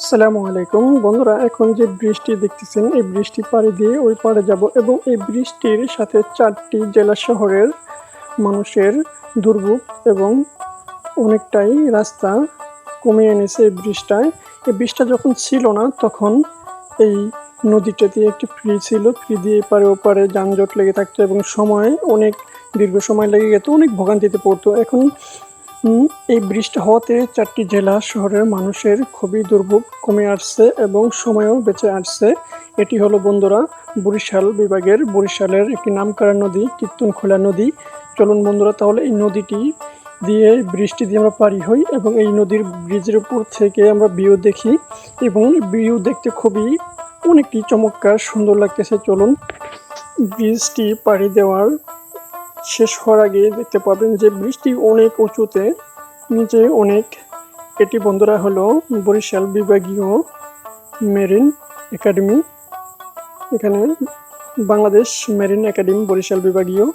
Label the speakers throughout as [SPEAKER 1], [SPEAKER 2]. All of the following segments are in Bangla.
[SPEAKER 1] আসসালামু আলাইকুম। বন্ধুরা, এখন যে বৃষ্টি দেখতেছেন, এই বৃষ্টি পাড়ি দিয়ে ওই পাড়ে যাব এবং এই বৃষ্টির সাথে চারটি জেলা শহরের মানুষের দুর্ভোগ এবং অনেকটাই রাস্তা কমিয়ে এনেছে এই বৃষ্টায় এই বৃষ্টিটা যখন ছিল না, তখন এই নদীটা দিয়ে একটি ফ্রি ছিল, ফ্রি দিয়ে এপারে ওপারে যানজট লেগে থাকতো এবং সময় অনেক, দীর্ঘ সময় লেগে যেত অনেক ভোগান্তিতে পড়তো। এখন এই বৃষ্টি হওয়াতে চারটি জেলা শহরের মানুষের খুবই দুর্ভোগ কমে আসছে এবং সময়ও বেঁচে আসছে। এটি হলো বন্ধুরা বরিশাল বিভাগের বরিশালের একটি নামকরা নদী, কীর্তনখোলা নদী। চলুন বন্ধুরা, তাহলে এই নদীটি দিয়ে বৃষ্টি দিয়ে আমরা পারি হই এবং এই নদীর ব্রিজের উপর থেকে আমরা ভিউ দেখি এবং ভিউ দেখতে খুবই অনেকটি চমৎকার সুন্দর লাগতেছে। চলুন ব্রিজটি পাড়ি দেওয়ার শেষ হওয়ার আগে দেখতে পাবেন যে বৃষ্টি অনেক উঁচুতে, নিচে অনেক এটি বন্ধুরা হলো বরিশাল বিভাগীয় মেরিন একাডেমি। এখানে বাংলাদেশ মেরিন একাডেমি বরিশাল বিভাগীয়।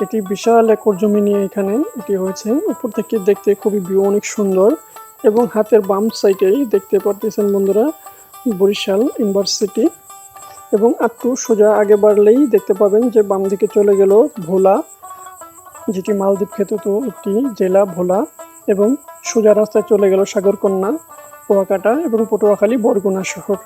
[SPEAKER 1] এটি বিশাল একর জমি নিয়ে এখানে এটি হয়েছে। উপর থেকে দেখতে খুবই ভিউ অনেক সুন্দর এবং হাতের বাম সাইডেই দেখতে পারতেছেন বন্ধুরা বরিশাল ইউনিভার্সিটি এবং একটু সোজা আগে বাড়লেই দেখতে পাবেন যে বাম দিকে চলে গেল ভোলা, যেটি মালদ্বীপ খ্যাত একটি জেলা ভোলা, এবং সোজা রাস্তায় চলে গেল সাগরকন্যা পোয়াকাটা এবং পটুয়াখালী, বরগুনা শহর।